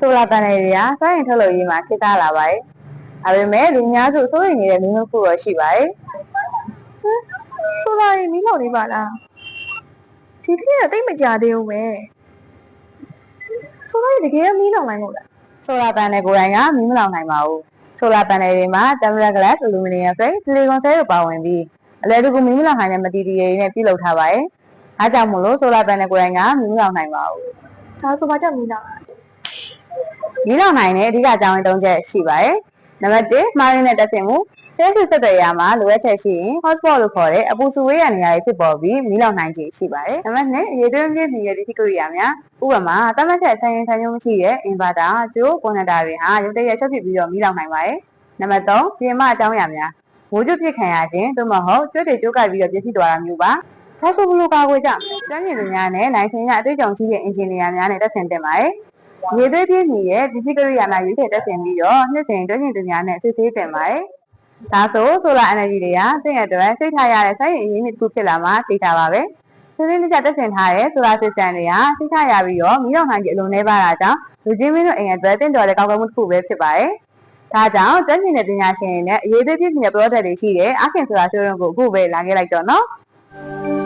ဆိုလာပန်နယ်တွေကစိုင်းရင်ထုတ်လုပ်ရေးမှာခေတ်သားလာပါတယ်။ဒါပေမဲ့လူများစုစိုးရိမ်နေတဲ့မင်းတို့ခုတော့ရှိပါတယ်ဆိုလာရင်မီးလောင်နေပါလားဒီခေတ်ကတိတ်မကြသေးဘူးပဲဆိုလာရင်တကယ်မီးလောင်နိုင်မို့လား။ဆိုလာပန်နယ်ကိုယ်တိုင်ကမီးမလောင်နိုင်ပါဘူး။ဆိုလာပန်နယ်တွေမှာ tempered glass, aluminum frame, silicon cell တို့ပါဝင်ပြီးအလဲတကူမီးမလောင်နိုင်တဲ့ material တွေနဲ့ပြုလုပ်ထားပါတယ်။အားကြောင့်မို့လို့ဆိုလာပန်နယ်ကိုယ်တိုင်ကမီးမလောင်နိုင်ပါဘူး။ဒါဆိုဘာကြောင့်မီးလောင်လဲ မီးလောင်နိုင်တဲ့အဓိကအကြောင်းရင်း၃ချက်ရှိပါတယ်။နံပါတ်1မှားရင်းနဲ့တက်ဆင်မှုဆဲဆစ်ဆက်သွယ်ရာမှာလိုအပ်ချက်ရှိရင် hotspot လို့ခေါ်တဲ့အပူစုဝေးရနေရာတွေဖြစ်ပေါ်ပြီးမီးလောင်နိုင်ခြေရှိပါတယ်။နံပါတ်2ရေသွင်းပြည့်စုံရဲ့ဒီကိရိယာများဥပမာတတ်မှတ်ချက်ဆိုင်ရင်ဆိုင်ရုံမရှိတဲ့ inverter ကျိုး connector တွေဟာရုပ်တရက်ရှုပ်ဖြစ်ပြီးတော့မီးလောင်နိုင်ပါတယ်။နံပါတ်3ပြင်မအကြောင်းအရာများမိုးကြွပစ်ခံရခြင်းသို့မဟုတ်ကျွတ်တွေကျိုးကြိုက်ပြီးတော့ပြည့်စည်သွားတာမျိုးပါ။ဒါဆိုဘလို့ကာကွယ်ကြမလဲ။ကျွမ်းကျင်သူများနဲ့လိုင်စင်ရအတွေ့အကြုံရှိတဲ့အင်ဂျင်နီယာများနဲ့တက်ဆင်တင်ပါတယ်။ မြေသွေးပြည့်နေရဲ့ဒီစိကရိယာနာရွေးချယ်တက်ဆင်ပြီးတော့နှစ်စဉ်တွင်းကျင်သူများနဲ့စစ်ဆေးတင်ပါတယ်။ဒါဆို solar energy တွေကတင့်အတွက်စိတ်ထားရတဲ့စိုက်ရင်အရင်းမြစ်တစ်ခုဖြစ်လာမှသိချပါပဲ။စစ်စစ်လက်ကျတက်ဆင်ထားတဲ့ solar system တွေကစိတ်ထားရပြီးတော့မိတော့နိုင်ကြအလုံးနေပါတာကြောင့်လူချင်းမင်းတို့အိမ်အတွက်တင့်တော်တဲ့ကောင်းကောင်းမှုတစ်ခုပဲဖြစ်ပါတယ်။ဒါကြောင့်တက်ကျင်တဲ့ပညာရှင်တွေနဲ့အရေးသွေးပြည့်နေတဲ့ product တွေရှိတယ်။အခင်ဆိုတာ showroom ကိုအခုပဲလာခဲ့လိုက်တော့နော်။